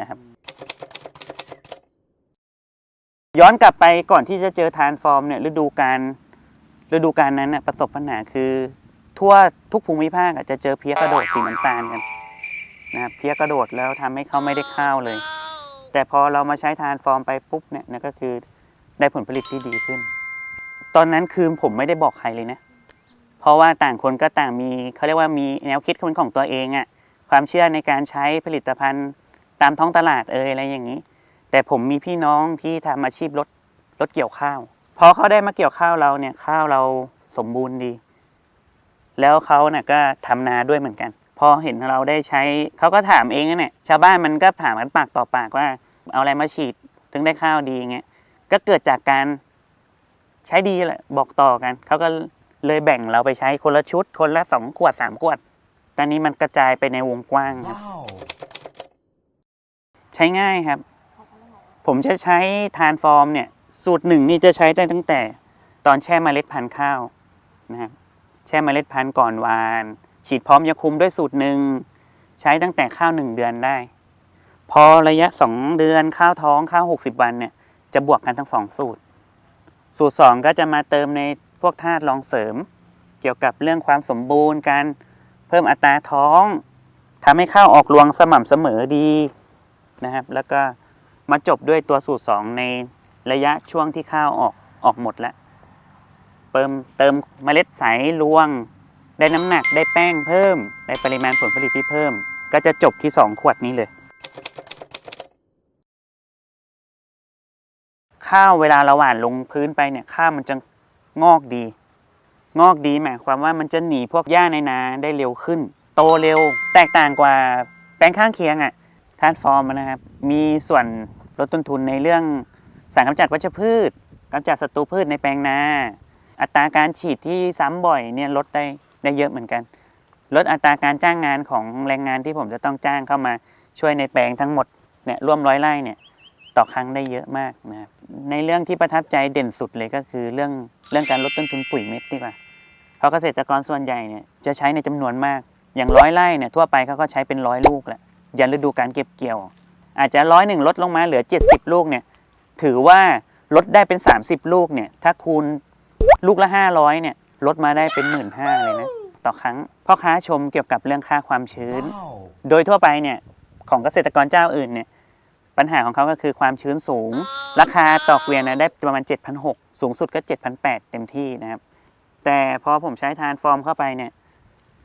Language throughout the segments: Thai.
นะครับ ย้อนกลับไปก่อนที่จะเจอทานฟอร์มเนี่ยฤดูการฤดูการนั้นน่ะประสบปัญหาคือ ทั่วทุกภูมิภาคจะเจอเพี้ยกระโดดสีน้ำตาลกันนะครับเพี้ยกระโดดแล้วทำให้เขาไม่ได้ข้าวเลย แต่พอเรามาใช้ทานฟอร์มไปปุ๊บเนี่ยนั่นก็คือได้ผลผลิตที่ดีขึ้น ตอนนั้นคือผมไม่ได้บอกใครเลยนะเพราะว่าต่างคนก็ต่างมีเขาเรียกว่ามีแนวคิดเป็นของตัวเองอะความเชื่อในการใช้ผลิตภัณฑ์ ตามท้องตลาดเอยอะไรอย่างนี้ แต่ผมมีพี่น้องที่ทำอาชีพรถรถเกี่ยวข้าวพอเขาได้มาเกี่ยวข้าวเราเนี่ยข้าวเราสมบูรณ์ดี แล้วเขาเนี่ยก็ทำนาด้วยเหมือนกัน พอเห็นเราได้ใช้เขาก็ถามเองนั่นแหละชาวบ้านมันก็ถามกันปากต่อปากว่า เอาอะไรมาฉีดถึงได้ข้าวดีเงี้ยก็เกิดจากการใช้ดีแหละบอกต่อกันเขาก็เลยแบ่งเราไปใช้คนละชุด คนละสองขวดสามขวด ตอนนี้มันกระจายไปในวงกว้างครับ ใช้ง่ายครับ ผมจะใช้ทานฟอร์มเนี่ย สูตรหนึ่งนี่จะใช้ได้ตั้งแต่ตอนแช่เมล็ดพันธุ์ข้าวนะครับแช่เมล็ดพันธุ์ก่อนหวาน ฉีดพร้อมยาคุมด้วยสูตรหนึ่งใช้ตั้งแต่ข้าวหนึ่งเดือนได้ พอระยะสองเดือนข้าวท้องข้าวหกสิบวันเนี่ยจะบวกกันทั้งสองสูตร สูตรสองก็จะมาเติมในพวกธาตุรองเสริม เกี่ยวกับเรื่องความสมบูรณ์การเพิ่มอัตราท้องทำให้ข้าวออกรวงสม่ำเสมอดี นะครับ แล้วก็มาจบด้วยตัวสูตรสองในระยะช่วงที่ข้าวออกออกหมดแล้วเติมเติมเมล็ดใสรวง ได้น้ำหนักได้แป้งเพิ่ม ได้ปริมาณผลผลิตที่เพิ่ม ก็จะจบที่ 2 ขวดนี้เลย ข้าวเวลาเราหว่านลงพื้นไปเนี่ยข้าวมันจะงอกดี งอกดีหมายความว่ามันจะหนีพวกหญ้าในนาได้เร็วขึ้น โตเร็วแตกต่างกว่าแปลงข้างเคียงอะ่ะ ทานฟอร์มนะครับ มีส่วนลดต้นทุนในเรื่องสารกำจัดวัชพืชกำจัดศัตรูพืชในแปลงนา อัตราการฉีดที่ซ้ำบ่อยเนี่ยลดได้ได้เยอะเหมือนกัน ลดอัตราการจ้างงานของแรงงานที่ผมจะต้องจ้างเข้ามาช่วยในแปลงทั้งหมดเนี่ยร่วมร้อยไร่เนี่ยต่อครั้งได้เยอะมากนะครับในเรื่องที่ประทับใจเด่นสุดเลยก็คือเรื่องเรื่องการลดต้นทุนปุ๋ยเม็ดดีกว่าเพราะเกษตรกรส่วนใหญ่เนี่ยจะใช้ในจำนวนมาก อย่างร้อยไร่เนี่ยทั่วไปเขาก็ใช้เป็นร้อยลูกแหละ ยันฤดูการเก็บเกี่ยว อาจจะร้อยหนึ่งลดลงมาเหลือ 70 ลูกเนี่ยถือว่าลดได้เป็น 30 ลูกเนี่ยถ้าคูณลูกละ 500เนี่ยลดมาได้เป็น 1 5ื่นเลยนะต่อครั้งพ่อค้าชมเกี่ยวกับเรื่องค่าความชื้น โดยทั่วไปเนี่ยของเกษตรกรเจ้าอื่นเนี่ยปัญหาของเขาก็คือความชื้นสูง ราคาต่อเกวียนนะได้ประมาณ 7,600 สูงสุดก็ 7,800 เต็มที่นะครับ แต่พอผมใช้ทานฟอร์มเข้าไปเนี่ย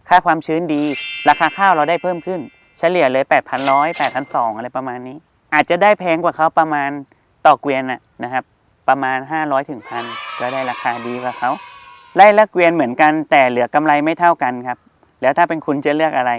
ค่าความชื้นดี ราคาข้าวเราได้เพิ่มขึ้น เฉลี่ยเลย8,100 8,200อะไรประมาณนี้ อาจจะได้แพงกว่าเขาประมาณต่อเกวียนนะนะครับ ประมาณ500ถึงพันก็ได้ราคาดีกว่าเขาไล่ละเกวียนเหมือนกันแต่เหลือกำไรไม่เท่ากันครับ แล้วถ้าเป็นคุณจะเลือกอะไร